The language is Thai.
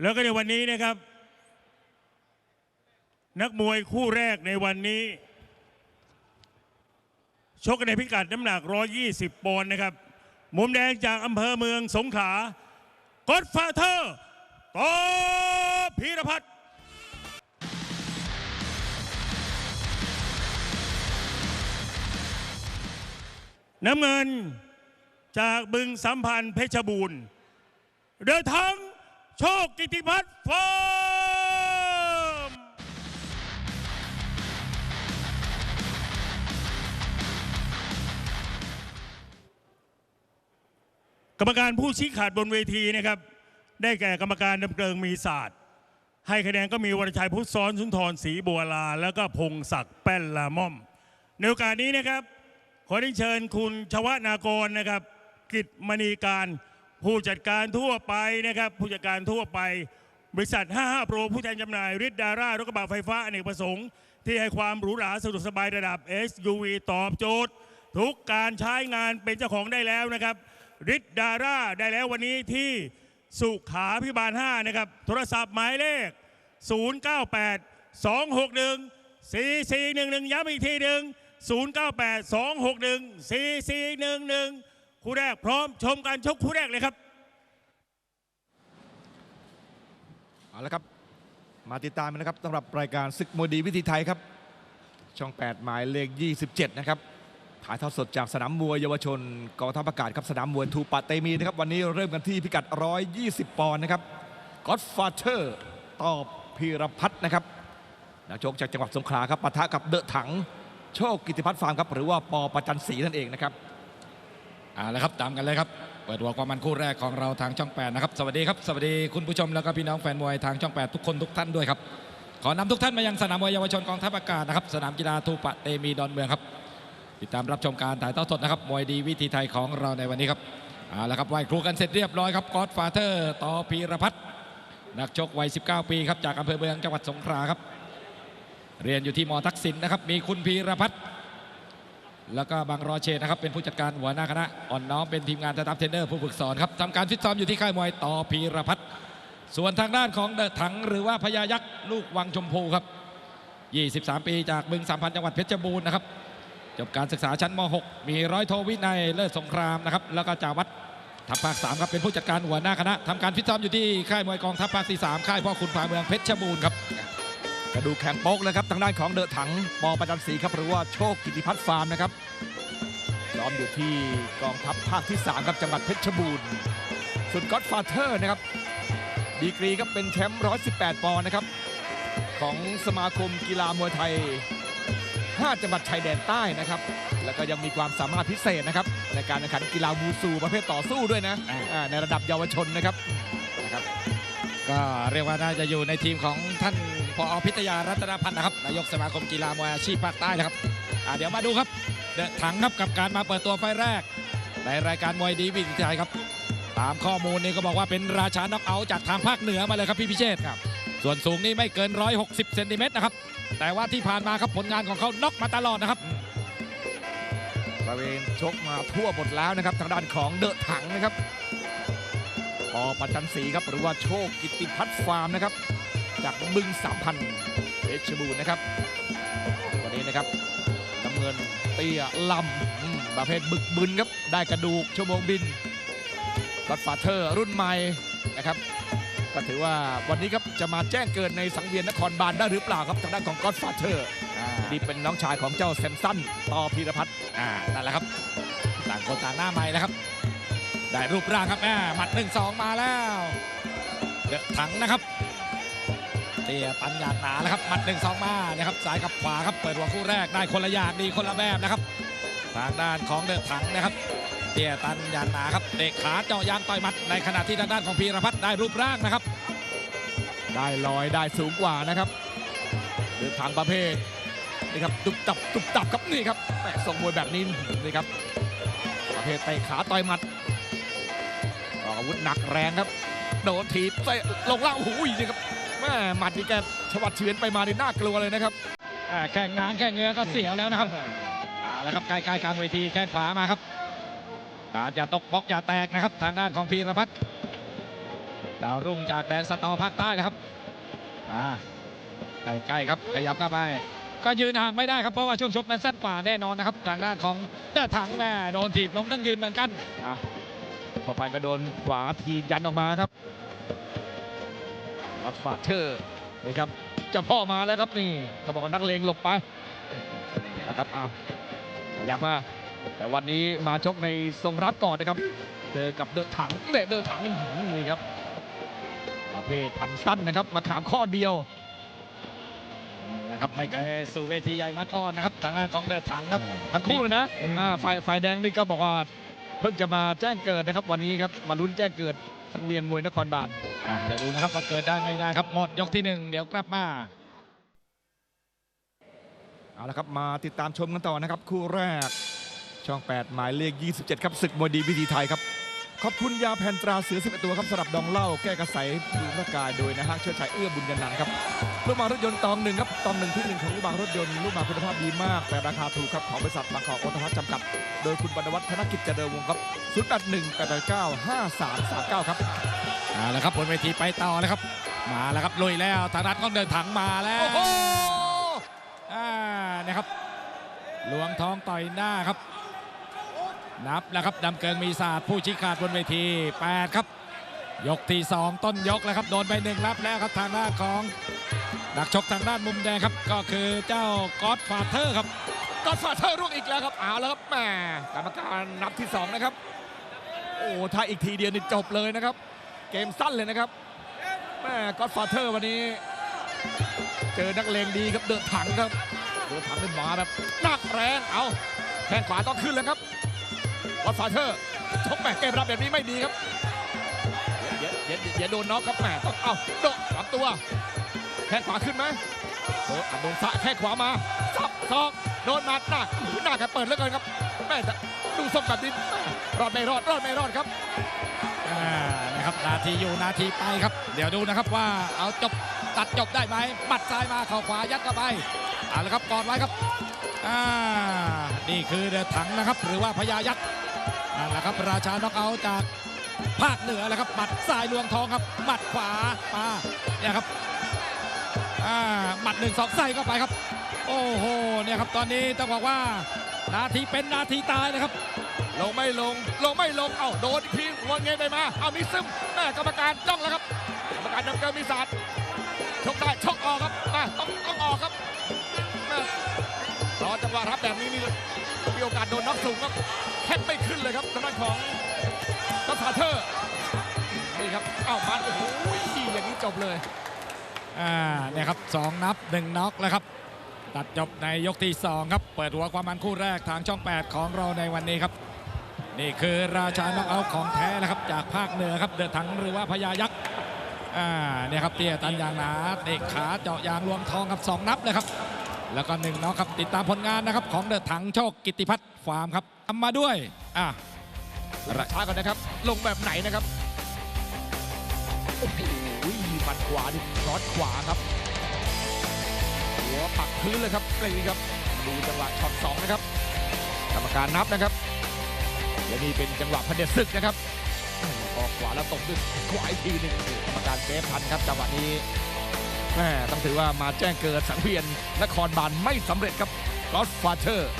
แล้วก็ในวันนี้นะครับ นักมวยคู่แรกในวันนี้ ชกกันในพิกัดน้ำหนัก 120 ปอนด์นะครับ มุมแดงจากอำเภอเมืองสงขลากอดฟาเธอร์ต่อพีรพัฒน์น้ำเงินจากบึงสัมพันธ์เพชรบูรณ์ เดินทาง โชคกิติพัฒน์ฟาร์มกรรมการผู้ชี้ขาดบนเวทีนะครับ ได้แก่กรรมการดำเกิงมีศาสตร์ ให้คะแนนก็มีวรชัยพุทธซ้อนสุนทรศรีบัวลา แล้วก็พงศักดิ์แป้นละม่อม ในโอกาสนี้นะครับ ขอได้เชิญคุณชวนากรนะครับ กิจมณีการ ผู้จัดการทั่วไปนะครับ ผู้จัดการทั่วไป บริษัท 55 โปร ผู้แทนจำหน่ายฤทธิ์ดารารถกระบะไฟฟ้าอเนกประสงค์ ที่ให้ความหรูหราสะดวกสบายระดับ SUV ตอบโจทย์ ทุกการใช้งานเป็นเจ้าของได้แล้วนะครับฤทธิ์ดาร่าได้แล้ววันนี้ที่สุขาพิบาล 5 นะครับ โทรศัพท์หมายเลข 098 261 4411 ย้ำอีกทีหนึ่ง098 261 4411 คู่แรกพร้อมชมการชกคู่แรกเลยครับเอาละครับ มาติดตามกันนะครับสำหรับรายการศึกมวยดีวิธีไทยครับ ช่อง 8 หมายเลข 27 นะครับถ่ายทอดสดจากสนามมวยเยาวชนกองทัพอากาศครับสนามมวยทูปะเตมีนะครับ วันนี้เริ่มกันที่พิกัด 120 ปอนด์นะครับก็อดฟาเธอร์ต่อพีรพัฒน์นะครับนักชกจากจังหวัดสงขลาครับปะทะกับเดอะถัง โชคกิติพัฒน์ฟาร์มครับ หรือว่าปอประจันศรีนั่นเองนะครับ เอาละครับตามกันเลยครับ เปิดหัวความมันคู่แรกของเราทางช่อง8นะครับ สวัสดีครับ สวัสดีคุณผู้ชมแล้วก็พี่น้องแฟนมวยทางช่อง 8 ทุกคนทุกท่านด้วยครับ ขอนำทุกท่านมายังสนามมวยเยาวชนกองทัพอากาศนะครับ สนามกีฬาทูปะเตมีดอนเมืองครับ ติดตามรับชมการถ่ายทอดสดนะครับ มวยดีวิธีไทยของเราในวันนี้ครับ เอาละครับไหว้ครูกันเสร็จเรียบร้อยครับกอดฟาเธอร์ต่อพีรพัฒน์นักชกวัย 19 ปีครับจากอำเภอเมืองจังหวัดสงขลาครับ เรียนอยู่ที่มทักษิณนะครับ มีคุณพีรพัฒน์ แล้วก็บางรอเชนนะครับเป็นผู้จัดการหัวหน้าคณะอ่อนน้อมเป็นทีมงานสตาฟเทรนเนอร์ผู้ฝึกสอนครับทำการฟิตซ้อมอยู่ที่ค่ายมวยต่อพีรพัฒน์ส่วนทางด้านของเดถังหรือว่าพญายักษ์ลูกวังชมพูครับ 23 ปีจากบึงสามพันจังหวัดเพชรบูรณ์นะครับจบการศึกษาชั้นม .6 มีร้อยโทวินัยเลิศสงครามนะครับแล้วก็จาวัดทัพภาค3ครับเป็นผู้จัดการหัวหน้าคณะทำการฟิตซ้อมอยู่ที่ค่ายมวยกองทัพภาคที่3ค่ายพ่อคุณพาเมืองเพชรบูรณ์ครับ กระดูกแข็งโป๊กเลยครับทางด้านของเดอะถังปอประจันศรีครับหรือว่าโชคกิติพัฒน์ฟาร์มนะครับล้อมอยู่ที่กองทัพภาคที่3ครับจังหวัดเพชรบูรณ์ส่วนก็อดฟาเธอร์นะครับดีกรีครับเป็นแชมป์118 ปอนด์นะครับ ของสมาคมกีฬามวยไทย 5 จังหวัดชายแดนใต้นะครับ แล้วก็ยังมีความสามารถพิเศษนะครับ ในการแข่งขันกีฬามูซูประเภทต่อสู้ด้วยนะอ่าในระดับเยาวชนนะครับนะครับ ก็เรียกว่าน่าจะอยู่ในทีมของท่าน พอพิทยารัตนพันธ์นะครับนายกสมาคมกีฬามวยอาชีพภาคใต้นะครับอ่าเดี๋ยวมาดูครับเดอะถังครับกับการมาเปิดตัวไฟล์แรก ในรายการมวยดีวิถีไทยครับ ตามข้อมูลนี่ก็บอกว่าเป็นราชาน็อกเอาท์จากทางภาคเหนือมาเลยครับพี่พิเชษครับ ส่วนสูงนี่ไม่เกิน 160เซนติเมตรนะครับ แต่ว่าที่ผ่านมาครับผลงานของเขาน็อกมาตลอดนะครับบริเวณชกมาทั่วหมดแล้วนะครับทางด้านของเดอะถังนะครับปอประจันศรีครับหรือว่าโชคกิติพัฒน์ฟาร์มนะครับ จากบึงสามพันเพชรบูรณ์นะครับ วันนี้นะครับน้ำเงินเตี้ยลำอืมประเภทบึกบึนครับ ได้กระดูกชั่วโมงบินก็อดฟาเธอร์รุ่นใหม่นะครับก็ถือว่าวันนี้ครับจะมาแจ้งเกิดในสังเวียนนครบาลได้หรือเปล่าครับทางด้านของก็อดฟาเธอร์นี่เป็นน้องชายของเจ้าแซมสันต่อพีรพัฒน์อ่านั่นแหละครับต่างคนต่างหน้าใหม่แล้วครับ ได้รูปร่างครับแม่หมัดหนึ่งสองมาแล้วเดอะถังนะครับ เตี้ยตันยางหนาแล้วครับหมัดหนึ่งสองมานะครับซ้ายกับขวาครับเปิดหัวคู่แรกได้คนละอย่างดีคนละแบบนะครับ ทางด้านของเดอะถังนะครับเตี้ยตันยางหนาครับเตะขาเจาะยางต่อยหมัดในขณะที่ทางด้านของพีรพัฒน์ได้รูปร่างนะครับ ได้ลอยได้สูงกว่านะครับเดินทางประเภทนี่ครับตุบตับตุบตับครับนี่ครับแม่ส่งมวยแบบนี้นี่ครับประเภทเตะขาต่อยหมัดอาวุธหนักแรงครับ โดนถีบเตะลงล่างโอ้โหนี่ครับ แม่หมัดนี่แกชวัดเฉือนไปมานี่น่ากลัวเลยนะครับอ่าแข่งงานแข่งเงือก็เสียวแล้วนะครับอ่าแล้วครับใกล้ๆกลางเวทีแข้งขวามาครับอาจจะตกบล็อกอย่าแตกนะครับ ทางด้านของพีรพัฒน์ดาวรุ่งจากแดนสตอภาคใต้นะครับอ่าใกล้ๆครับขยับเข้าไป ก็ยืนห่างไม่ได้ครับเพราะว่าช่วงชกนั้นสั้นกว่าแน่นอนนะครับ ทางด้านของเจ้าถังแม่โดนถีบล้มทั้งยืนเหมือนกันอะพอไปก็โดนขวาทียันออกมาครับ วัดฟาเธอร์นี่ครับเจ้าพ่อมาแล้วครับนี่เขาบอกว่านักเลงหลบไปนะครับอ้าวขยับมาแต่วันนี้มาชกในทรงรับก่อนนะครับเจอกับเดินถังเดะเดินถังอื้อหือนี่ครับประเภทพันสั้นนะครับ มาถามข้อเดียวนะครับไม่ไกลสู่เวทีใหญ่มัดอ้อนนะครับทางด้านของเดินถังครับทั้งคู่เลยนะอ่าฝ่ายฝ่ายแดงนี่ก็บอกว่าเพิ่งจะมาแจ้งเกิดนะครับ วันนี้ครับมาลุ้นแจ้งเกิด ทังเรียนมวยนครบาลเดี๋ยวดูนะครับว่าเกิดได้ไม่ได้ครับหมดยกที่หนึ่งเดี๋ยวกลับมาเอาละครับมาติดตามชมกันต่อนะครับ คู่แรกช่อง 8 หมายเลข 27 ครับศึกมวยดีวิธีไทยครับ ขอบคุณยาแผ่นตราเสือ11ตัวครับสำหรับดองเหล้าแก้กระใสดูร่างกายโดยนะฮะเชิดชัยเอื้อบุญยนันท์ครับลูกหมากรถยนต์ตองหนึ่งครับตองหนึ่งที่หนึ่งของลูกหมากรถยนต์ลูกหมากคุณภาพดีมาก แต่ราคาถูกครับของบริษัทบางกอกออโตพัฒน์จำกัด โดยคุณบรรณวัฒน์ธนกิจเจริญวงศ์ครับ081 889 5339ครับเอาละครับบนเวทีไปต่อแล้วครับ มาแล้วครับลุยแล้วทางด้านของเดินถังมาแล้วโอ้โหอ่านะครับหลวงทองต่อยหน้าครับ นับแล้วครับดำเกิงมีศาสตร์ผู้ชี้ขาดบนเวที 8 ครับ ยกที่ 2 ต้นยกแล้วครับโดนไปหนึ่งรับแล้วครับทางด้านของนักชกทางด้านมุมแดงครับ ก็คือเจ้าก็อดฟาเธอร์ครับก็อดฟาเธอร์ร่วงอีกแล้วครับเอาแล้วครับแหมกรรมการนับที่สองนะครับ โอ้ถ้าอีกทีเดียวนี่จบเลยนะครับ เกมสั้นเลยนะครับแม่ก็อดฟาเธอร์วันนี้ เจอนักเลงดีครับเดินถังครับเดินถังเป็นหมาแบบหนักแรงเอาแข้งขวาต้องขึ้นแล้วครับ ก็ฟาเธอร์ชกแม่เกมรับแบบนี้ไม่ดีครับอย่าอย่าอย่าโดนน็อกครับแม่ต้องเอาโดนลำตัว แข้งขวาขึ้นไหมโดนอะโดนซ้ายแข้งขวามาซับซอกโดนมัดหน้าหน้ากันเปิดเหลือเกินครับแม่ดูทรงแบบนี้รอดไม่รอดรอดไม่รอดครับอ่านะครับนาทีอยู่นาทีไปครับ เดี๋ยวดูนะครับว่าเอาจบตัดจบได้ไหมหมัดซ้ายมาเข่าขวายัดเข้าไปเอาละครับกอดไว้ครับอ่า นี่คือเดือถังนะครับ หรือว่าพญายักษ์นั่นแหละครับราชาน็อกเอาจากภาคเหนือแหละครับหมัดซ้ายลวงทองครับหมัดขวามาเนี่ยครับอ่าหมัดหนึ่งสองใส่เข้าไปครับ โอ้โหเนี่ยครับตอนนี้ต้องบอกว่านาทีเป็นนาทีตายนะครับ ลงไม่ลงลงไม่ลงเอ้าโดนอีกทีวนเงินไปมาเอามีซึมแม่กรรมการจ้องแล้วครับกรรมการนำเกินมีศาสตร์ชกได้ชกออกครับมาต้องต้องออกครับรอจังหวะรับแบบนี้นี่ มีโอกาสโดนน็อกสูงครับแทบไม่ขึ้นเลยครับทางด้านของกัฟฟาเธอร์นี่ครับเอ้ามาโอ้โหอย่างนี้จบเลยอ่าเนี่ยครับสองนับหนึ่งน็อกแล้วครับ ตัดจบในยกที่2ครับ เปิดหัวความมันคู่แรกทางช่อง 8 ของเราในวันนี้ครับ นี่คือราชาน็อกเอาท์ของแท้นะครับ จากภาคเหนือครับเดือดถังหรือว่าพญายักษ์อ่าเนี่ยครับเตี้ยตันยางหนาเด็กขาเจาะยางรวมทองครับสองนับเลยครับ แล้วก็หนึ่งน็อกครับติดตามผลงานนะครับของเดือดถังโชคกิติพัฒน์ฟาร์มครับทำมาด้วยอ่าระช้าก่อนนะครับ ลงแบบไหนนะครับโอ้โหหมัดขวานี่รอดขวาครับ หัวปักพื้นเลยครับนี่ครับดูจังหวะช็อตสองนะครับกรรมการนับนะครับเดี๋ยวนี้เป็นจังหวะพเด็จศึกนะครับออกขวาแล้วตบด้วยขวาอีกทีหนึ่งกรรมการเซฟทันครับจังหวะนี้ ต้องถือว่ามาแจ้งเกิดสังเวียนนครบาลไม่สำเร็จครับกอสฟาเธอร์